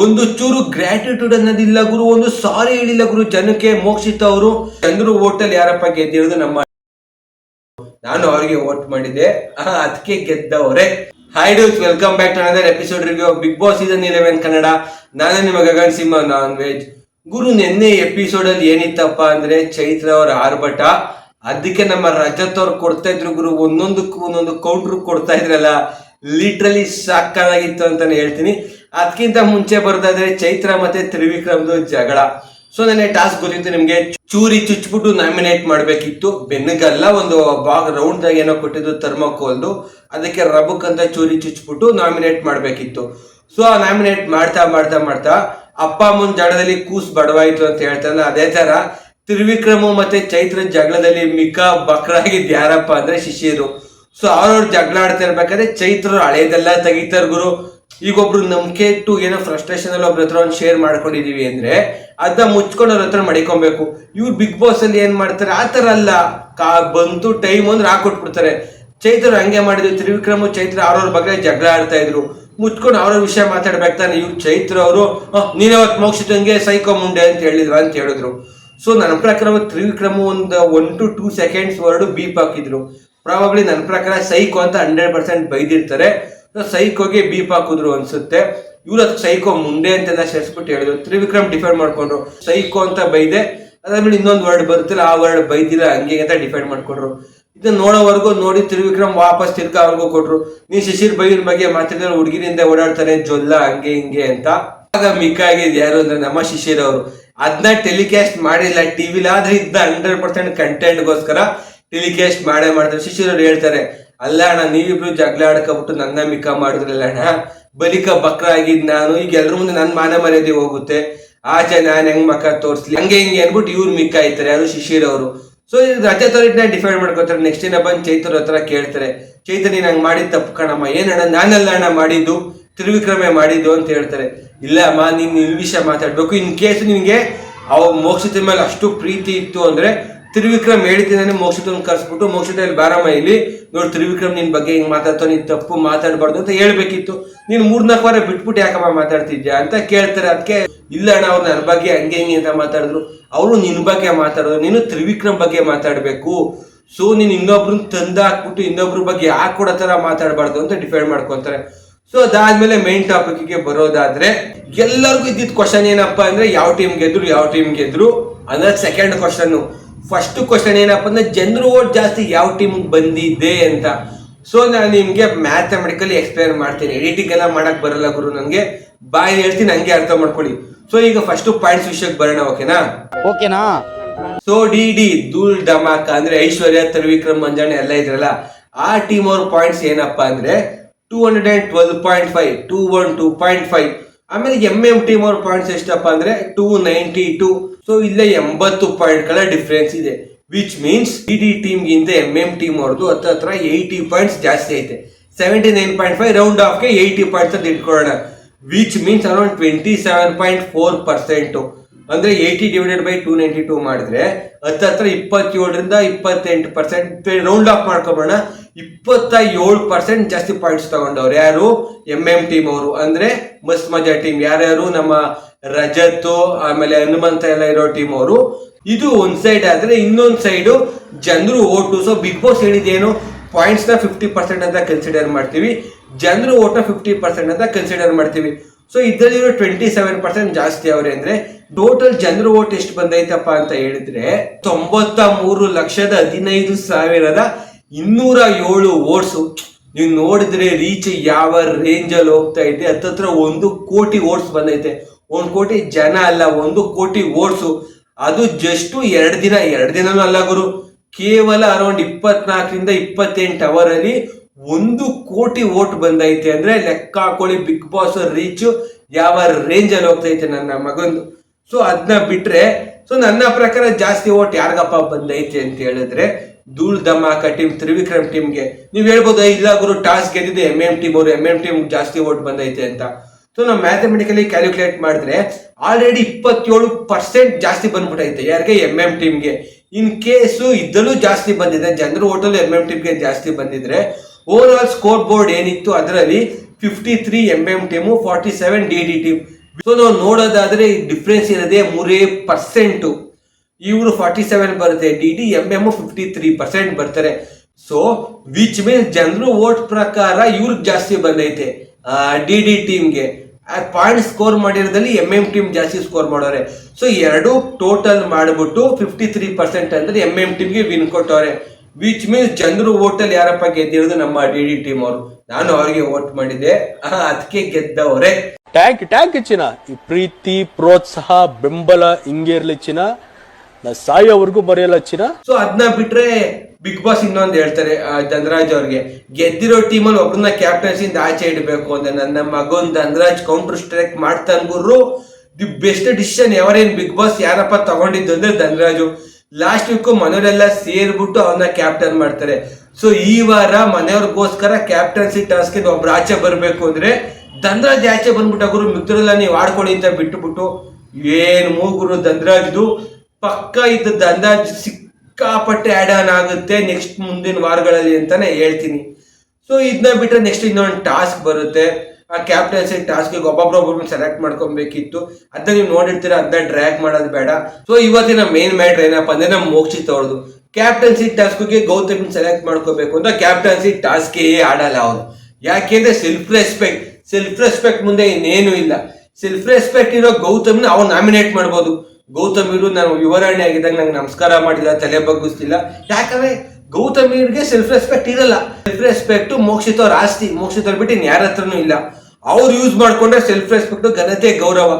ಒಂದು ಚೂರು ಗ್ರಾಟಿಟ್ಯೂಡ್ ಅನ್ನೋದಿಲ್ಲ ಗುರು, ಒಂದು ಸಾರಿ ಹೇಳಿಲ್ಲ ಗುರು, ಜನಕ್ಕೆ ಮೋಕ್ಷಿತ ಅವರು ಚಂದ್ರು ಹೋಟೆಲ್ ಯಾರಪ್ಪ ಗೆದ್ದಿರೋದು ನಮ್ಮ ನಾನು ಅವರಿಗೆ ವೋಟ್ ಮಾಡಿದ್ದೆ. ಅದಕ್ಕೆ ಗೆದ್ದವರೇ. Hi dos welcome back to another episode review big boss season eleven Kannada. ನಾನು ನಿಮ್ಮ ಗಗನ್ ಸಿಂಹ ನಾನ್ ವೆಜ್ ಗುರು, ನಿನ್ನೆ ಎಪಿಸೋಡ್ ಅಲ್ಲಿ ಏನಿತ್ತಪ್ಪ ಅಂದ್ರೆ ಚೈತ್ರ ಅವರ ಆರ್ಭಟ. ಅದಕ್ಕೆ ನಮ್ಮ ರಜತ್ ಅವ್ರು ಕೊಡ್ತಾ ಇದ್ರು ಗುರು. ಒಂದೊಂದಕ್ಕೂ ಒಂದೊಂದು ಕೌಂಟ್ರ್ ಕೊಡ್ತಾ ಇದ್ರಲ್ಲ. ಲಿಟ್ರಲಿ ಸಾಕಾಗಿತ್ತು ಅಂತಾನೆ ಹೇಳ್ತೀನಿ. ಅದಕ್ಕಿಂತ ಮುಂಚೆ ಬರ್ದಾದ್ರೆ ಚೈತ್ರ ಮತ್ತೆ ತ್ರಿವಿಕ್ರಮ್ದು ಜಗಳ. ಸೊ ನನಗೆ ಟಾಸ್ಕ್ ಗೊತ್ತಿತ್ತು ನಿಮ್ಗೆ, ಚೂರಿ ಚುಚ್ಬಿಟ್ಟು ನಾಮಿನೇಟ್ ಮಾಡ್ಬೇಕಿತ್ತು. ಬೆನ್ನಗಲ್ಲ ಒಂದು ಬಾಗ್ ರೌಂಡ್ ದಾಗ ಏನೋ ಕೊಟ್ಟಿದ್ದು ಥರ್ಮಕೋಲ್ದು ಅದಕ್ಕೆ ರಬಕ್ ಅಂತ ಚೂರಿ ಚುಚ್ಬಿಟ್ಟು ನಾಮಿನೇಟ್ ಮಾಡ್ಬೇಕಿತ್ತು. ಸೊ ಆ ನಾಮಿನೇಟ್ ಮಾಡ್ತಾ ಮಾಡ್ತಾ ಮಾಡ್ತಾ ಅಪ್ಪ ಅಮ್ಮನ ಜಗಳದಲ್ಲಿ ಕೂಸ್ ಬಡವಾಯಿತು ಅಂತ ಹೇಳ್ತಾನೆ ಅದೇ ತರ ತ್ರಿವಿಕ್ರಮ ಮತ್ತೆ ಚೈತ್ರ ಜಗಳದಲ್ಲಿ ಮಿಕ್ಕ ಬಕ್ರಾಗಿದ್ ಯಾರಪ್ಪ ಅಂದ್ರೆ ಶಿಷ್ಯರು. ಸೊ ಅವ್ರವ್ರು ಜಗಳ ಆಡ್ತಾ ಇರ್ಬೇಕಾದ್ರೆ ಚೈತ್ರ ಹಳೇದೆಲ್ಲ ತೆಗಿತಾರ ಗುರು. ಈಗ ಒಬ್ರು ನಂಬಿಕೆ ಇಟ್ಟು ಏನೋ ಫ್ರಸ್ಟ್ರೇಷನ್ ಅಲ್ಲಿ ಒಬ್ರ ಹತ್ರ ಒಂದು ಶೇರ್ ಮಾಡ್ಕೊಂಡಿದೀವಿ ಅಂದ್ರೆ ಅದನ್ನ ಮುಚ್ಕೊಂಡು ಅವ್ರ ಹತ್ರ ಮಡಿಕೊಬೇಕು. ಇವ್ರು ಬಿಗ್ ಬಾಸ್ ಅಲ್ಲಿ ಏನ್ ಮಾಡ್ತಾರೆ? ಆ ತರ ಅಲ್ಲ. ಕಾ ಬಂತು ಟೈಮ್ ಅಂದ್ರೆ ಹಾಕೊಟ್ಬಿಡ್ತಾರೆ. ಚೈತ್ರ ಹಂಗೆ ಮಾಡಿದ್ರು. ತ್ರಿವಿಕ್ರಮ ಚೈತ್ರ ಅವ್ರವ್ರ ಬಗ್ಗೆ ಜಗಳ ಆಡ್ತಾ ಇದ್ರು. ಮುಚ್ಕೊಂಡು ಅವ್ರವ್ರ ವಿಷಯ ಮಾತಾಡ್ಬೇಕು ತಾನೆ. ಇವ್ರು ಚೈತ್ರ ಅವರು ನೀನೇ ಅವತ್ತು ಮೋಕ್ಷಿತಂಗೆ ಸೈಕೋ ಮುಂಡೆ? ಅಂತ ಹೇಳಿದ್ರು ಅಂತ ಹೇಳಿದ್ರು. ಸೊ ನನ್ನ ಪ್ರಕಾರ ತ್ರಿವಿಕ್ರಮ ಒಂದು one two two seconds word beep ಹಾಕಿದ್ರು. ಪ್ರಾಬಬ್ಲಿ ನನ್ನ ಪ್ರಕಾರ ಸೈಕೋ ಅಂತ ಹಂಡ್ರೆಡ್ ಪರ್ಸೆಂಟ್ ಬೈದಿರ್ತಾರೆ. ಸೈಕೋಗೆ ಬೀಪ್ ಹಾಕಿದ್ರು ಅನ್ಸುತ್ತೆ. ಇವ್ರು ಅದಕ್ಕೆ ಸೈಕೋ ಮುಂದೆ ಅಂತೆಲ್ಲ ಸೇರಿಸ್ಬಿಟ್ಟು ಹೇಳಿದ್ರು. ತ್ರಿವಿಕ್ರಮ್ ಡಿಫೈನ್ ಮಾಡ್ಕೊಂಡ್ರು. ಸೈಕೋ ಅಂತ ಬೈದೆ. ಅದಾದ್ಮೇಲೆ ಇನ್ನೊಂದು ವರ್ಡ್ ಬರುತ್ತಿಲ್ಲ ಆ ವರ್ಡ್ ಬೈದಿಲ್ಲ, ಹಂಗೆ ಅಂತ ಡಿಫೈನ್ ಮಾಡ್ಕೊಂಡ್ರು. ಇದನ್ನ ನೋಡೋವರೆಗೂ ನೋಡಿ ತ್ರಿವಿಕ್ರಮ್ ವಾಪಸ್ ತಿರ್ಗಾ ಅವ್ರಿಗೂ ಕೊಟ್ರು. ನೀ ಶಿಶಿರ್ ಬೈರ್ ಬಗ್ಗೆ ಮಾತಾಡಿದ್ರೆ ಹುಡುಗಿರಿಂದ ಓಡಾಡ್ತಾರೆ, ಜೊಲ್ಲ, ಹಂಗೆ, ಹಿಂಗೆ ಅಂತ. ಆಗ ಮಿಕ್ಕ ಆಗಿದ್ ಯಾರು ಅಂದ್ರೆ ನಮ್ಮ ಶಿಶಿರ್ ಅವರು. ಅದನ್ನ ಟೆಲಿಕಾಸ್ಟ್ ಮಾಡಿಲ್ಲ. ಟಿವಿಲಿ ಆದ್ರೆ ಇದ್ದ ಹಂಡ್ರೆಡ್ ಪರ್ಸೆಂಟ್ ಕಂಟೆಂಟ್ಗೋಸ್ಕರ ಟೆಲಿಕಾಸ್ಟ್ ಮಾಡೇ ಮಾಡ್ತಾರೆ. ಶಿಶಿರ್ ಅವ್ರು ಹೇಳ್ತಾರೆ ಅಲ್ಲ ಅಣ್ಣ, ನೀವಿಬ್ರು ಜಗಳ ಆಡ್ಕೊಬಿಟ್ಟು ನನ್ನ ಮಿಕ್ಕ ಮಾಡಿದ್ರಲ್ಲ ಅಣ್ಣ? ಬಲಿಕ ಬಕ್ರ ಆಗಿದ್ ನಾನು. ಈಗ ಎಲ್ರ ಮುಂದೆ ನನ್ನ ಮಾನ ಮರ್ಯಾದೆ ಹೋಗುತ್ತೆ. ಆಚೆ ನಾನು ಹೆಂಗ್ ಮಕ್ಕ ತೋರಿಸ್ಲಿ? ಹಂಗೆ ಹಿಂಗೆ ಅನ್ಬಿಟ್ಟು ಇವ್ರು ಮಿಕ್ಕ ಆಯ್ತಾರೆ, ಯಾರು ಶಿಶಿರ್ ಅವರು. ಸೊ ರಜೆ ಅವ್ರನ್ನ ಡಿಫೈನ್ ಮಾಡ್ಕೋತಾರೆ. ನೆಕ್ಸ್ಟ್ ದಿನ ಬಂದು ಚೈತ್ರ ಹತ್ರ ಕೇಳ್ತಾರೆ ಚೈತ್ರ ನೀನ್ ಹಂಗ್ ಮಾಡಿದ್ ತಪ್ಪು ಕಣಮ್ಮ. ಏನಣ್ಣ, ನಾನಲ್ಲ ಅಣ್ಣ ಮಾಡಿದ್ದು? ತ್ರಿವಿಕ್ರಮೆ ಮಾಡಿದ್ದು? ಅಂತ ಹೇಳ್ತಾರೆ. ಇಲ್ಲ ಅಮ್ಮ, ನೀನ್ ವಿಷಯ ಮಾತಾಡ್ಬೇಕು. ಇನ್ ಕೇಸ್ ನಿನ್ಗೆ, ಅವ ಮೋಕ್ಷದ ಮೇಲೆ ಅಷ್ಟು ಪ್ರೀತಿ ಇತ್ತು ಅಂದ್ರೆ ತ್ರಿವಿಕ್ರಮ್ ಹೇಳಿದ್ದೀನಿ ಮೋಕ್ಷಿತನ ಕರ್ಸ್ಬಿಟ್ಟು ಮೋಕ್ಷಿತಲ್ಲಿ ಬಾರಮ್ಮ ಇಲ್ಲಿ, ನೋಡಿ ತ್ರಿವಿಕ್ರಮ್ ನಿನ್ ಬಗ್ಗೆ ಹಿಂಗ್ ಮಾತಾಡ್ತಾವ, ನೀನ್ ತಪ್ಪು ಮಾತಾಡ್ಬಾರ್ದು ಅಂತ ಹೇಳ್ಬೇಕಿತ್ತು. ನೀನ್ ಮೂರ್ನಾಲ್ಕು ವಾರ ಬಿಟ್ಬಿಟ್ಟು ಯಾಕಮ್ಮ ಮಾತಾಡ್ತಿದ್ಯಾ ಅಂತ ಕೇಳ್ತಾರೆ. ಅದಕ್ಕೆ ಇಲ್ಲ ಅಣ್ಣ, ಅವ್ರು ನನ್ನ ಬಗ್ಗೆ ಹಂಗೆ ಹಿಂಗೆ ಅಂತ ಮಾತಾಡಿದ್ರು. ಅವರು ನಿನ್ ಬಗ್ಗೆ ಮಾತಾಡೋದು, ನೀನು ತ್ರಿವಿಕ್ರಮ್ ಬಗ್ಗೆ ಮಾತಾಡ್ಬೇಕು. ಸೊ ನೀನ್ ಇನ್ನೊಬ್ರನ್ನ ತಂದ ಹಾಕ್ಬಿಟ್ಟು ಇನ್ನೊಬ್ರ ಬಗ್ಗೆ ಯಾಕೆ ಕೊಡೋ ತರ ಮಾತಾಡಬಾರ್ದು ಅಂತ ಡಿಫೈಡ್ ಮಾಡ್ಕೊಂತಾರೆ. ಸೊ ಅದಾದ್ಮೇಲೆ ಮೈನ್ ಟಾಪಿಕ್ಗೆ ಬರೋದಾದ್ರೆ, ಎಲ್ಲರಿಗೂ ಇದ್ದಿದ್ ಕ್ವಶನ್ ಏನಪ್ಪಾ ಅಂದ್ರೆ, ಯಾವ ಟೀಮ್ ಗೆದ್ರು, ಯಾವ ಟೀಮ್ ಗೆದ್ರು ಅನ್ನೋದು ಸೆಕೆಂಡ್ ಕ್ವಶನ್ ಫಸ್ಟ್ ಕ್ವಶನ್ ಏನಪ್ಪ ಅಂದ್ರೆ ಜನರು ಓಟ್ ಜಾಸ್ತಿ ಯಾವ ಟೀಮ್ ಬಂದಿದೆ ಅಂತ? ಸೊ ನಾನು ನಿಮ್ಗೆ ಮ್ಯಾಥಮೆಟಿಕಲಿ ಎಕ್ಸ್ಪ್ಲೇನ್ ಮಾಡ್ತೀನಿ. ಎಡಿಟಿಂಗ್ ಎಲ್ಲ ಮಾಡಕ್ ಬರಲ್ಲ ಗುರು ನನಗೆ ಬಾಯಿ ಹೇಳ್ತೀನಿ ಹಂಗೆ ಅರ್ಥ ಮಾಡ್ಕೊಳ್ಳಿ. ಸೊ ಈಗ ಫಸ್ಟ್ ಪಾಯಿಂಟ್ಸ್ ವಿಷಯಕ್ಕೆ ಬರೋಣ ಓಕೆನಾ ಓಕೆನಾ so D D Dhool Dhamaka ಅಂದ್ರೆ ಐಶ್ವರ್ಯ ತ್ರಿವಿಕ್ರಮ್ ಮಂಜಾಣೆ ಎಲ್ಲ ಇದ್ರಲ್ಲ ಆ ಟೀಮ್ ಅವ್ರ ಪಾಯಿಂಟ್ಸ್ ಏನಪ್ಪಾ ಅಂದ್ರೆ two hundred and twelve point five two one two point five ಆಮೇಲೆ ಎಂ ಎಂ ಟೀಮ್ ಅವ್ರ ಪಾಯಿಂಟ್ಸ್ ಎಷ್ಟಪ್ಪ ಅಂದ್ರೆ ಟೂ ನೈಂಟಿ ಟೂ ಸೊ ಇಲ್ಲೇ ಎಂಬತ್ತು ಪಾಯಿಂಟ್ಗಳ ಡಿಫ್ರೆನ್ಸ್ ಇದೆ which means D D team ಗಿಂತ ಎಂ ಎಂ ಟೀಮ್ ಅವ್ರದ್ದು ಹತ್ರ ಹತ್ರ ಏಯ್ಟಿ ಪಾಯಿಂಟ್ಸ್ ಜಾಸ್ತಿ ಐತೆ. Seventy nine point five round ಆಫ್ಗೆ eighty points ಅಂತ ಇಟ್ಕೊಳ್ಳೋಣ. Which means around twenty seven point four percent ಅಂದ್ರೆ eighty divided by two ninety two ಮಾಡಿದ್ರೆ ಹತ್ತತ್ರ ಇಪ್ಪತ್ತೇಳರಿಂದ ಇಪ್ಪತ್ತೆಂಟು ಪರ್ಸೆಂಟ್ ರೌಂಡ್ ಆಫ್ ಮಾಡ್ಕೊಬೋಣ. ಇಪ್ಪತ್ತ ಏಳು ಪರ್ಸೆಂಟ್ ಜಾಸ್ತಿ ಪಾಯಿಂಟ್ಸ್ ತಗೊಂಡವ್ರು ಯಾರು? ಎಂ ಎಂ ಟೀಮ್ ಅವರು. ಅಂದ್ರೆ ಮಸ್ತ್ ಮಜಾ ಟೀಮ್ ಯಾರ್ಯಾರು? ನಮ್ಮ ರಜತ್, ಆಮೇಲೆ ಹನುಮಂತ ಎಲ್ಲ ಇರೋ ಟೀಮ್ ಅವರು. ಇದು ಒಂದ್ ಸೈಡ್ ಆದ್ರೆ ಇನ್ನೊಂದ್ ಸೈಡು ಜನರು ಓಟು. ಸೊ ಬಿಗ್ ಬಾಸ್ ಹೇಳಿದೇನು ಪಾಯಿಂಟ್ಸ್ನ ಫಿಫ್ಟಿ ಪರ್ಸೆಂಟ್ ಅಂತ ಕನ್ಸಿಡರ್ ಮಾಡ್ತೀವಿ. ಜನರು ಓಟ ಫಿಫ್ಟಿ ಪರ್ಸೆಂಟ್ ಅಂತ ಕನ್ಸಿಡರ್ ಮಾಡ್ತೀವಿ. ಸೊ ಇದರಲ್ಲಿರೋ ಟ್ವೆಂಟಿ ಸೆವೆನ್ ಪರ್ಸೆಂಟ್ ಜಾಸ್ತಿ ಅವ್ರೆ ಅಂದ್ರೆ ಟೋಟಲ್ ಜನರು ಓಟ್ ಎಷ್ಟು ಬಂದೈತಪ್ಪ ಅಂತ ಹೇಳಿದ್ರೆ ತೊಂಬತ್ತ ಮೂರು ಲಕ್ಷದ ಹದಿನೈದು ಸಾವಿರದ ಇನ್ನೂರ ಏಳು ಓಟ್ಸು. ನೀವು ನೋಡಿದ್ರೆ ರೀಚ್ ಯಾವ ರೇಂಜ್ ಅಲ್ಲಿ ಹೋಗ್ತಾ ಇದೆ, ಹತ್ತತ್ರ ಒಂದು ಕೋಟಿ ಓಟ್ಸ್ ಬಂದೈತೆ. ಒಂದು ಕೋಟಿ ಜನ ಅಲ್ಲ, ಒಂದು ಕೋಟಿ ಓಟ್ಸು. ಅದು ಜಸ್ಟ್ ಎರಡು ದಿನ, ಎರಡು ದಿನನೂ ಅಲ್ಲ ಗುರು. ಕೇವಲ ಅರೌಂಡ್ ಇಪ್ಪತ್ನಾಲ್ಕರಿಂದ ಇಪ್ಪತ್ತೆಂಟು ಅವರ್ ಅಲ್ಲಿ ಒಂದು ಕೋಟಿ ಓಟ್ ಬಂದೈತೆ ಅಂದ್ರೆ ಲೆಕ್ಕ ಹಾಕೊಳ್ಳಿ, ಬಿಗ್ ಬಾಸ್ ರೀಚ್ ಯಾವ ರೇಂಜ್ ಅಲ್ಲಿ ಹೋಗ್ತೈತೆ ನನ್ನ ಮಗಂದು. ಸೊ ಅದನ್ನ ಬಿಟ್ರೆ ಸೊ ನನ್ನ ಪ್ರಕಾರ ಜಾಸ್ತಿ ಓಟ್ ಯಾರಿಗಪ್ಪ ಬಂದೈತೆ ಅಂತ ಹೇಳಿದ್ರೆ ಧೂಳ್ ಧಮಾಕ ಟೀಮ್ ತ್ರಿವಿಕ್ರಮ್ ಟೀಮ್ಗೆ. ನೀವು ಹೇಳ್ಬೋದು, ಇಲ್ಲ ಗುರು, ಟಾಸ್ ಗೆದ್ದಿದೆ ಎಂ ಎಂ ಟೀಮ್ ಅವರು ಎಂ ಎಂ ಟೀಮ್ ಜಾಸ್ತಿ ಓಟ್ ಬಂದೈತೆ ಅಂತ. ಸೊ ನಾವು ಮ್ಯಾಥಮೆಟಿಕಲಿ ಕ್ಯಾಲ್ಕುಲೇಟ್ ಮಾಡಿದ್ರೆ ಆಲ್ರೆಡಿ ಇಪ್ಪತ್ತೇಳು ಪರ್ಸೆಂಟ್ ಜಾಸ್ತಿ ಬಂದ್ಬಿಟ್ಟೈತೆ ಯಾರಿಗೆ? ಎಂ ಎಂ ಟೀಮ್ಗೆ ಇನ್ ಕೇಸು ಇದ್ದಲ್ಲೂ ಜಾಸ್ತಿ ಬಂದಿದೆ, ಜನರು ಓಟಲ್ಲಿ ಎಂ ಎಂ ಟೀಮ್ಗೆ ಜಾಸ್ತಿ ಬಂದಿದ್ರೆ ಓವರ್ ಆಲ್ ಸ್ಕೋರ್ ಬೋರ್ಡ್ ಏನಿತ್ತು ಅದರಲ್ಲಿ fifty three M M team forty seven D D team so ನಾವು ನೋಡೋದಾದ್ರೆ ಡಿಫ್ರೆನ್ಸ್ ಇರೋದೇ ಮೂರೇ ಪರ್ಸೆಂಟ್ ಇವರು ಫಾರ್ಟಿ ಸೆವೆನ್ ಬರುತ್ತೆ D D M M fifty three percent ಬರ್ತಾರೆ. ಸೊ ವಿಚ್ ಮೀನ್ಸ್ ಜನರು ವೋಟ್ ಪ್ರಕಾರ ಇವ್ರಿಗೆ ಜಾಸ್ತಿ ಬಂದೈತೆ ಡಿ ಡಿ ಟೀಮ್ಗೆ ಪಾಯಿಂಟ್ ಸ್ಕೋರ್ ಮಾಡಿರೋದ್ರಲ್ಲಿ ಎಂ ಎಂ ಟೀಮ್ ಜಾಸ್ತಿ ಸ್ಕೋರ್ ಮಾಡೋರೆ. ಸೊ ಎರಡು ಟೋಟಲ್ ಮಾಡಿಬಿಟ್ಟು ಫಿಫ್ಟಿ ತ್ರೀ ಪರ್ಸೆಂಟ್ ಅಂದ್ರೆ ಎಂ ಎಂ ಟೀಮ್ಗೆ ವಿನ್ ಕೊಟ್ಟವ್ರೆ. ವಿಚ್ ಮೀನ್ಸ್ ಜನರು ಓಟಲ್ಲಿ ಯಾರಪ್ಪ ಗೆದ್ದಿರೋದು? ನಮ್ಮ ಡಿ ಡಿ ಟೀಮ್ ಅವರು. ನಾನು ಅವ್ರಿಗೆ ವೋಟ್ ಮಾಡಿದ್ದೆ. ಅದಕ್ಕೆ ಗೆದ್ದವರೇ. ಟ್ಯಾಂಕ್ ಟ್ಯಾಂಕ್ ಚಿನ್ನ. ಈ ಪ್ರೀತಿ, ಪ್ರೋತ್ಸಾಹ, ಬೆಂಬಲ ಹಿಂಗೆ ಇರಲಿ ಚಿನ್ನ. ನಾ ಸಾಯೋವರೆಗೂ ಬರೆಯಲ್ಲ ಚಿರ ಸೊ ಅದನ್ನ ಬಿಟ್ರೆ ಬಿಗ್ ಬಾಸ್ ಇನ್ನೊಂದು ಹೇಳ್ತಾರೆ ಧನರಾಜ್ ಅವ್ರಿಗೆ. ಗೆದ್ದಿರೋ ಟೀಮಲ್ಲಿ ಒಬ್ಬರನ್ನ ಕ್ಯಾಪ್ಟನ್ಸಿಂದ ಆಚೆ ಇಡಬೇಕು ಅಂತ ನನ್ನ ಮಗನ್ ಧನರಾಜ್ ಕೌಂಟರ್ ಸ್ಟ್ರೈಕ್ ಮಾಡ್ತಾನ್ಬರು the best decision ಎವರೇನ್ big boss ಯಾರಪ್ಪ ತಗೊಂಡಿದ್ದು ಅಂದ್ರೆ ಧನರಾಜು. ಲಾಸ್ಟ್ ವೀಕ್ ಮನೆಯವರೆಲ್ಲ ಸೇರ್ಬಿಟ್ಟು ಅವನ್ನ ಕ್ಯಾಪ್ಟನ್ ಮಾಡ್ತಾರೆ. ಸೊ ಈ ವಾರ ಮನೆಯವ್ರಿಗೋಸ್ಕರ ಕ್ಯಾಪ್ಟನ್ಸಿ ಟಾಸ್ಕ್ ಒಬ್ರು ಆಚೆ ಬರಬೇಕು ಅಂದ್ರೆ ಧನರಾಜ್ ಆಚೆ ಬಂದ್ಬಿಟ್ಟು, ಗುರು, ಮಿತ್ರರೆಲ್ಲ ನೀವು ಆಡ್ಕೊಳ್ಳಿ ಅಂತ ಬಿಟ್ಟುಬಿಟ್ಟು ಏನ್ ಮೂಗುರು ಧನರಾಜ್ದು? ಪಕ್ಕ ಇದ್ದದ್ದು ಅಂದಾಜು ಸಿಕ್ಕಾಪಟ್ಟೆ ಆ್ಯಡ್ ಆನ್ ಆಗುತ್ತೆ ನೆಕ್ಸ್ಟ್ ಮುಂದಿನ ವಾರಗಳಲ್ಲಿ ಅಂತಾನೆ ಹೇಳ್ತೀನಿ. ಸೊ ಇದನ್ನ ಬಿಟ್ರೆ ನೆಕ್ಸ್ಟ್ ಇನ್ನೊಂದು ಟಾಸ್ಕ್ ಬರುತ್ತೆ. ಆ ಕ್ಯಾಪ್ಟನ್ಸಿ ಟಾಸ್ಕ್ ಒಬ್ಬೊಬ್ರೊಬ್ಬರನ್ನ ಸೆಲೆಕ್ಟ್ ಮಾಡ್ಕೊಬೇಕಿತ್ತು. ಅದನ್ನ ನೀವು ನೋಡಿರ್ತೀರ ಅದನ್ನ ಡ್ರ್ಯಾಗ್ ಮಾಡೋದು ಬೇಡ. ಸೊ ಇವತ್ತಿನ ಮೇನ್ ಮ್ಯಾಟ್ರ್ ಏನಪ್ಪ ಅಂದ್ರೆ ನಮ್ಮ ಮೋಕ್ಷಿತ್ ಅವ್ರದ್ದು. ಕ್ಯಾಪ್ಟನ್ಸಿ ಟಾಸ್ಕ್ಗೆ ಗೌತಮ್ ಸೆಲೆಕ್ಟ್ ಮಾಡ್ಕೋಬೇಕು ಅಂತ ಕ್ಯಾಪ್ಟನ್ಸಿ ಟಾಸ್ಕೇ ಆಡಲ್ಲ ಅವರು. ಯಾಕೆಂದ್ರೆ ಸೆಲ್ಫ್ ರೆಸ್ಪೆಕ್ಟ್ ಸೆಲ್ಫ್ ರೆಸ್ಪೆಕ್ಟ್ ಮುಂದೆ ಇನ್ನೇನು ಇಲ್ಲ. ಸೆಲ್ಫ್ ರೆಸ್ಪೆಕ್ಟ್ ಇರೋ ಗೌತಮ್ನ ಅವ್ರು ನಾಮಿನೇಟ್ ಮಾಡ್ಬೋದು. ಗೌತಮ್ ಇರು ನಾನು ವಿವರಣೆ ಆಗಿದ್ದಾಗ ನಂಗೆ ನಮಸ್ಕಾರ ಮಾಡಿಲ್ಲ, ತಲೆ ಬಗ್ಗಿಸ್ತಿಲ್ಲ ಯಾಕಂದ್ರೆ ಗೌತಮೀರ್ಗೆ ಸೆಲ್ಫ್ ರೆಸ್ಪೆಕ್ಟ್ ಇರಲ್ಲ. ಸೆಲ್ಫ್ ರೆಸ್ಪೆಕ್ಟ್ ಮೋಕ್ಷಿತವ್ರ ಆಸ್ತಿ ಮೋಕ್ಷಿತವ್ರ ಬಿಟ್ಟು ಯಾರ ಹತ್ರನೂ ಇಲ್ಲ. ಅವ್ರು ಯೂಸ್ ಮಾಡ್ಕೊಂಡ್ರೆ ಸೆಲ್ಫ್ ರೆಸ್ಪೆಕ್ಟ್ ಘನತೆ, ಗೌರವ.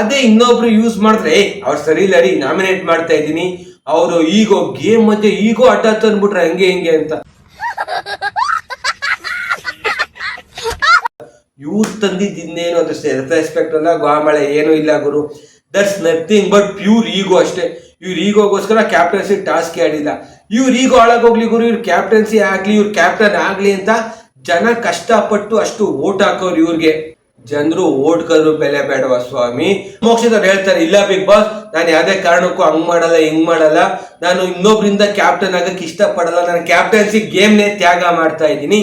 ಅದೇ ಇನ್ನೊಬ್ರು ಯೂಸ್ ಮಾಡಿದ್ರೆ ಅವ್ರು ಸರಿ ಇಲ್ಲ ರೀ ನಾಮಿನೇಟ್ ಮಾಡ್ತಾ ಇದ್ದೀನಿ. ಅವರು ಈಗೋ ಗೇಮ್ ಮಧ್ಯೆ ಈಗೋ ಅಡ್ಡ ತಂದ್ಬಿಟ್ರೆ ಹಂಗೆ, ಹಿಂಗೆ ಅಂತ. ಇವ್ರು ತಂದಿದ್ದು ಇನ್ನೇನು ಅದು ಸೆಲ್ಫ್ ರೆಸ್ಪೆಕ್ಟ್ ಅಲ್ಲ. ಗ್ವಾಮಳೆ ಏನೂ ಇಲ್ಲ ಗುರು. That's nothing but pure ego ಅಷ್ಟೇ. ಇವ್ರ ಈಗೋಗೋಸ್ಕರ ಕ್ಯಾಪ್ಟನ್ಸಿ ಟಾಸ್ಕ್ ಆಡಿಲ್ಲ ಇವ್ರ ಈಗೋ ಹೋಗ್ಲಿ ಗುರು, ಇವ್ರ ಕ್ಯಾಪ್ಟನ್ಸಿ ಆಗ್ಲಿ, ಇವ್ರ ಕ್ಯಾಪ್ಟನ್ ಆಗ್ಲಿ ಅಂತ ಜನ ಕಷ್ಟಪಟ್ಟು ಅಷ್ಟು ಓಟ್ ಹಾಕೋರು ಇವ್ರಿಗೆ. ಜನರು ಓಟ್ಕರು ಬೆಲೆ ಬೇಡವ ಸ್ವಾಮಿ? ಮೋಕ್ಷದವ್ರು ಹೇಳ್ತಾರೆ, ಇಲ್ಲ ಬಿಗ್ ಬಾಸ್, ನಾನು ಯಾವ್ದೇ ಕಾರಣಕ್ಕೂ ಹಂಗ್ ಮಾಡಲ್ಲ, ಹಿಂಗ್ ಮಾಡಲ್ಲ. ನಾನು ಇನ್ನೊಬ್ರಿಂದ ಕ್ಯಾಪ್ಟನ್ ಆಗಕ್ಕೆ ಇಷ್ಟಪಡಲ್ಲ. ನಾನು ಕ್ಯಾಪ್ಟನ್ಸಿ ಗೇಮ್ನೇ ತ್ಯಾಗ ಮಾಡ್ತಾ ಇದ್ದೀನಿ.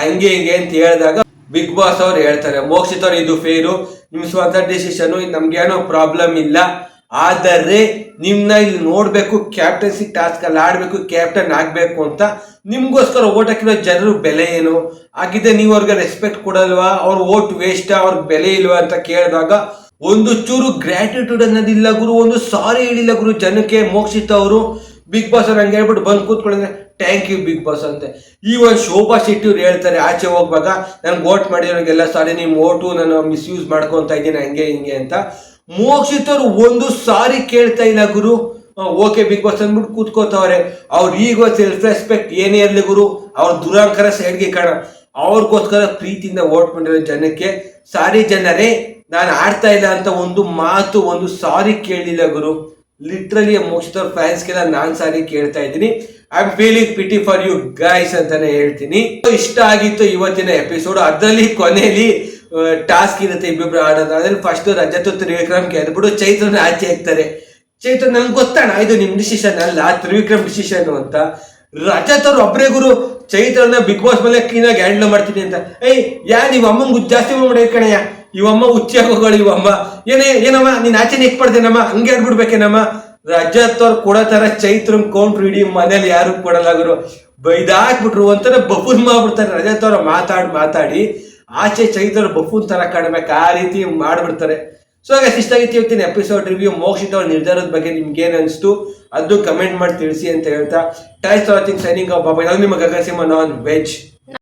ಹಂಗೆ ಹಿಂಗೆ ಅಂತ ಹೇಳಿದಾಗ ಬಿಗ್ ಬಾಸ್ ಅವ್ರು ಹೇಳ್ತಾರೆ ಮೋಕ್ಷಿತ್ ಅವ್ರು ಇದು ಫೇರು ನಿಮ್ ಸ್ವಂತ ಡಿಸಿಷನ್ ನಮ್ಗೇನೋ ಪ್ರಾಬ್ಲಮ್ ಇಲ್ಲ. ಆದರೆ ನಿಮ್ನ ಇಲ್ಲಿ ನೋಡ್ಬೇಕು ಕ್ಯಾಪ್ಟನ್ಸಿ ಟಾಸ್ಕ್ ಅಲ್ಲಿ ಆಡ್ಬೇಕು ಕ್ಯಾಪ್ಟನ್ ಆಗ್ಬೇಕು ಅಂತ ನಿಮ್ಗೋಸ್ಕರ ಓಟ್ ಹಾಕಿರೋ ಜನರು ಬೆಲೆ ಏನು? ಆಗಿದೆ ನೀವು ಅವ್ರಿಗೆ ರೆಸ್ಪೆಕ್ಟ್ ಕೊಡಲ್ವಾ? ಅವ್ರ ಓಟ್ ವೇಸ್ಟ್ ಅವ್ರ ಬೆಲೆ ಇಲ್ವಾ? ಅಂತ ಕೇಳಿದಾಗ, ಒಂದು ಚೂರು ಗ್ರಾಟಿಟ್ಯೂಡ್ ಅನ್ನೋದಿಲ್ಲ ಗುರು, ಒಂದು ಸಾರಿ ಹೇಳಿಲ್ಲ ಗುರು, ಜನಕ್ಕೆ ಮೋಕ್ಷಿತ್ ಅವರು ಬಿಗ್ ಬಾಸ್ ಅವ್ರು ಹಂಗೆ ಹೇಳ್ಬಿಟ್ಟು ಬಂದು ಕೂತ್ಕೊಳ್ಳಿದ್ರೆ ಥ್ಯಾಂಕ್ ಯು ಬಿಗ್ ಬಾಸ್ ಅಂತೆ. ಈ ಒಂದು ಶೋಭಾ ಶೆಟ್ಟಿ ಅವ್ರು ಹೇಳ್ತಾರೆ, ಆಚೆ ಹೋಗುವಾಗ ನನ್ಗೆ ಓಟ್ ಮಾಡಿರೋರಿಗೆಲ್ಲ ಸಾರಿ ನಿಮ್ಮ ಓಟು ನಾನು ಮಿಸ್ಯೂಸ್ ಮಾಡ್ಕೊತಾ ಇದ್ದೀನಿ, ಹಂಗೆ, ಹಿಂಗೆ ಅಂತ. ಮೋಕ್ಷಿತ್ ಅವ್ರು ಒಂದು ಸಾರಿ ಕೇಳ್ತಾ ಇಲ್ಲ, ಗುರು. ಓಕೆ ಬಿಗ್ ಬಾಸ್ ಅಂದ್ಬಿಟ್ಟು ಕೂತ್ಕೋತವ್ರೆ. ಅವ್ರು ಈಗ ಸೆಲ್ಫ್ ರೆಸ್ಪೆಕ್ಟ್ ಏನೇ ಇರಲಿ, ಗುರು. ಅವ್ರ ದುರಾಂಕರ ಸೈಡ್ಗೆ ಕಾಣ. ಅವ್ರಿಗೋಸ್ಕರ ಪ್ರೀತಿಯಿಂದ ಓಟ್ ಮಾಡಿರೋ ಜನಕ್ಕೆ ಸಾರಿ ಜನರೇ, ನಾನು ಆಡ್ತಾ ಇಲ್ಲ ಅಂತ ಒಂದು ಮಾತು, ಒಂದು ಸಾರಿ ಕೇಳಲಿಲ್ಲ ಗುರು. ಲಿಟ್ರಲಿ ಫ್ಯಾನ್ಸ್ ಫ್ಯಾನ್ಸ್ಗೆಲ್ಲ ನಾನು ಸಾರಿ ಕೇಳ್ತಾ ಇದ್ದೀನಿ. I am feeling pity for you guys ಅಂತಾನೆ ಹೇಳ್ತೀನಿ. ಇಷ್ಟ ಆಗಿತ್ತು ಇವತ್ತಿನ ಎಪಿಸೋಡ್ ಅದರಲ್ಲಿ ಕೊನೆಯಲ್ಲಿ ಟಾಸ್ಕ್ ಇರುತ್ತೆ ಇಬ್ಬಿಬ್ರು ಆಡೋದು. ಅದ್ರಲ್ಲಿ ಫಸ್ಟ್ ರಜತ್ ತ್ರಿವಿಕ್ರಮ್ ಗೆದ್ಬಿಟ್ಟು ಚೈತ್ರನ ಆಚೆ ಹಾಕ್ತಾರೆ. ಚೈತ್ರ ನಂಗೆ ಗೊತ್ತಣ್ಣ, ಇದು ನಿಮ್ ಡಿಸಿಷನ್ ಅಲ್ಲ, ತ್ರಿವಿಕ್ರಮ್ ಡಿಸಿಷನ್ ಅಂತ. ರಜತ್ ಅವ್ರು ಒಬ್ರೇ ಗುರು ಚೈತ್ರನ ಬಿಗ್ ಬಾಸ್ ಮೇಲೆ ಕ್ಲೀನ್ ಆಗಿ ಹ್ಯಾಂಡಲ್ ಮಾಡ್ತೀನಿ ಅಂತ. ಏಯ್, ಯಾ ನೀವ್ ಅಮ್ಮಂಗ್ ಜಾಸ್ತಿ ಮಾಡಿ ಕಣಯ್ಯ? ಇವಮ್ಮ ಹುಚ್ಚಾಗೋಗಳು ಇವಮ್ಮ ಏನೇ, ಏನಮ್ಮ, ನೀನ್ ಆಚೆ ನೆಕ್ ಪಡ್ದೇನಮ್ಮ? ಹಂಗೆ ಆಡ್ಬಿಡ್ಬೇಕೇನಮ್ಮ ರಜತ್ ಕೊಡೋ ತರ ಚೈತ್ರನ್ ಕೌಂಟ್ರ್ ಇಡೀ ಮನೇಲಿ ಯಾರು ಕೊಡಲಾಗರು ಗುರು. ಬೈದಾಕ್ಬಿಟ್ರು ಒಂಥರ ಬಫೂನ್ ಮಾಡ್ಬಿಡ್ತಾರೆ. ರಜತ್ ಅವ್ರ ಮಾತಾಡಿ ಮಾತಾಡಿ. ಆಚೆ ಚೈತ್ರ ಬಫೂನ್ ತರ ಕಾಣ್ಬೇಕು. ಆ ರೀತಿ ಮಾಡ್ಬಿಡ್ತಾರೆ. ಸೊ ಹಾಗೆ ಇಷ್ಟ ಆಗಿತ್ತು ಇವತ್ತಿನ ಎಪಿಸೋಡ್ ರಿವ್ಯೂ ಮೋಕ್ಷಿತ ನಿರ್ಧಾರದ ಬಗ್ಗೆ ನಿಮ್ಗೆ ಏನ್ ಅನಿಸ್ತು, ಅದು ಕಮೆಂಟ್ ಮಾಡಿ ತಿಳಿಸಿ ಅಂತ ಹೇಳ್ತಾ ಟೈಸ್ ವಾಚಿಂಗ್ ಸೈನಿಂಗ್ ಬಾಬಾ ನಾನು ನಿಮ್ಮ ಗಗನ್ ಸಿಂಹ ನಾನ್ ವೆಜ್